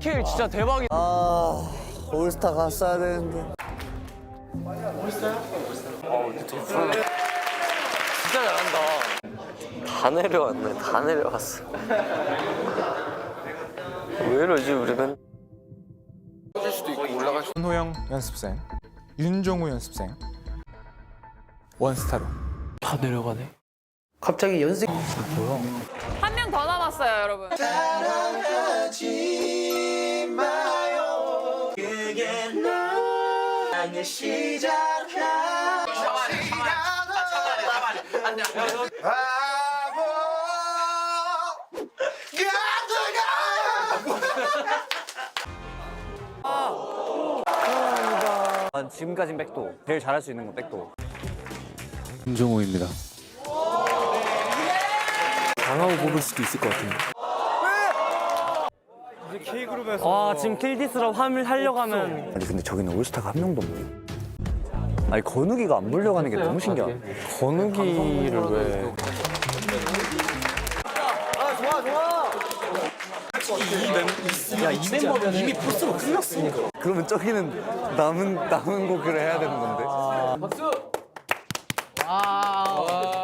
스케일 진짜 대박이다. 아 올스타 갔어야 되는데 진짜 잘한다. 다 내려왔네. 다 내려왔어. 왜 이러지 우리는? 손호영 연습생, 윤종우 연습생, 원스타로. 다 내려가네. 갑자기 연습 한명더 남았어요, 여러분. 아, 지금까진 백도 제일 잘할 수 있는 건 백도 김종호입니다. 당하고 뽑을 수도 있을 것 같아요. 아 지금 킬디스로 화물 하려고 하면. 아니 근데 저기는 올스타가 한 명도 없네. 아니 건욱이가 안 불려가는 게 너무 신기하다. 건욱이를 왜? 그러면 저기는 남은 남은 곡을 해야 되는 건데. 박수!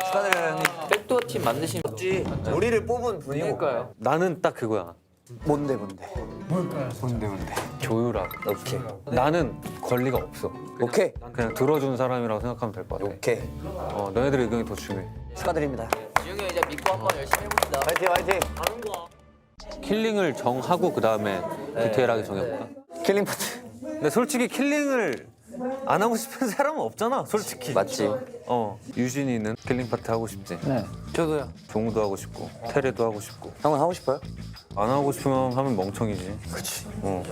축하드려요 형님. 백도어 팀 만드신 우리를 뽑은 분이고. 나는 딱 그거야. 뭔데 뭔데 뭔데 뭔데? 조율하고. 오케이 나는 권리가 없어. 오케이 그냥 들어준 사람이라고 생각하면 될 것 같아. 오케이 어, 너네들의 의견이 더 중요해. 축하드립니다 지웅이 형 이제 믿고 한번 열심히 해봅시다. 화이팅 화이팅 킬링을 정하고 그 다음에 디테일하게 정해볼까? 킬링 파트 근데 솔직히 킬링을 안 하고 싶은 사람은 없잖아, 솔직히. 맞지 어. 유진이는 킬링 파트 하고 싶지. 네 저도요 종우도 하고 싶고, 테레도 하고 싶고. 형은 하고 싶어요? 안 하고 싶으면 하면 멍청이지. 그치 어.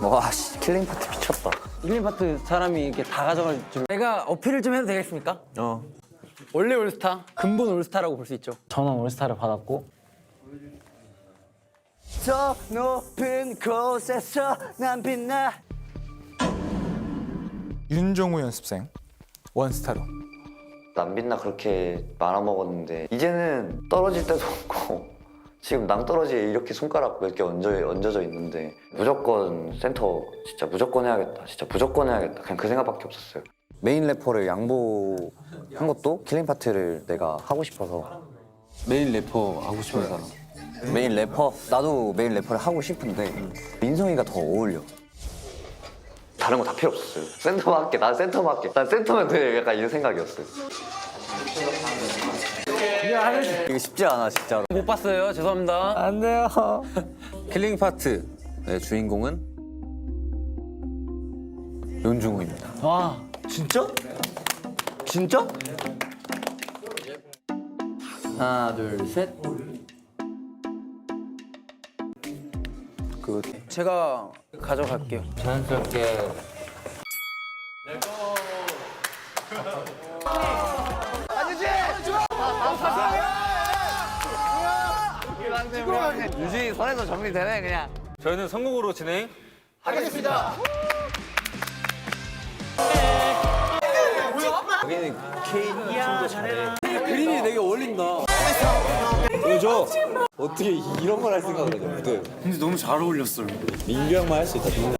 와 씨 킬링 파트 미쳤다 힐링 파트 사람이 이렇게 다 가져갈 줄. 내가 어필을 좀 해도 되겠습니까? 어. 원래 올스타, 근본 올스타라고 볼 수 있죠. 저는 올스타를 받았고 저 높은 곳에서 난 빛나. 윤종우 연습생, 원스타로. 남빛나 그렇게 말아먹었는데 이제는 떨어질 때도 없고 지금 낭떠러지에 이렇게 손가락 몇 개 얹어, 얹어져 있는데 무조건 센터 진짜 무조건 해야겠다. 진짜 무조건 해야겠다. 그냥 그 생각밖에 없었어요. 메인 래퍼를 양보한 것도 킬링 파트를 내가 하고 싶어서. 메인 래퍼 하고 싶은 사람. 메인 래퍼 나도 메인 래퍼를 하고 싶은데 민성이가 더 어울려 다른 거 다 필요 없었어요 센터만 할게 난 센터만 할게 난 센터면 돼 약간 이런 생각이었어요 이게 쉽지 않아 진짜로 못 봤어요. 죄송합니다. 안 돼요 킬링 파트 의 주인공은 윤종호입니다. 와, 진짜? 진짜? 하나, 둘, 셋. 그 제가 가져갈게요. 자연스럽게. 유진이 선에서 정리되네 그냥 저희는 성공으로 진행. 그림이 되게 어울린다. 보여줘 어떻게 이런 걸 할 생각을 해 무대 근데 너무 잘 어울렸어요. 민규 형만 할 수 있다 민규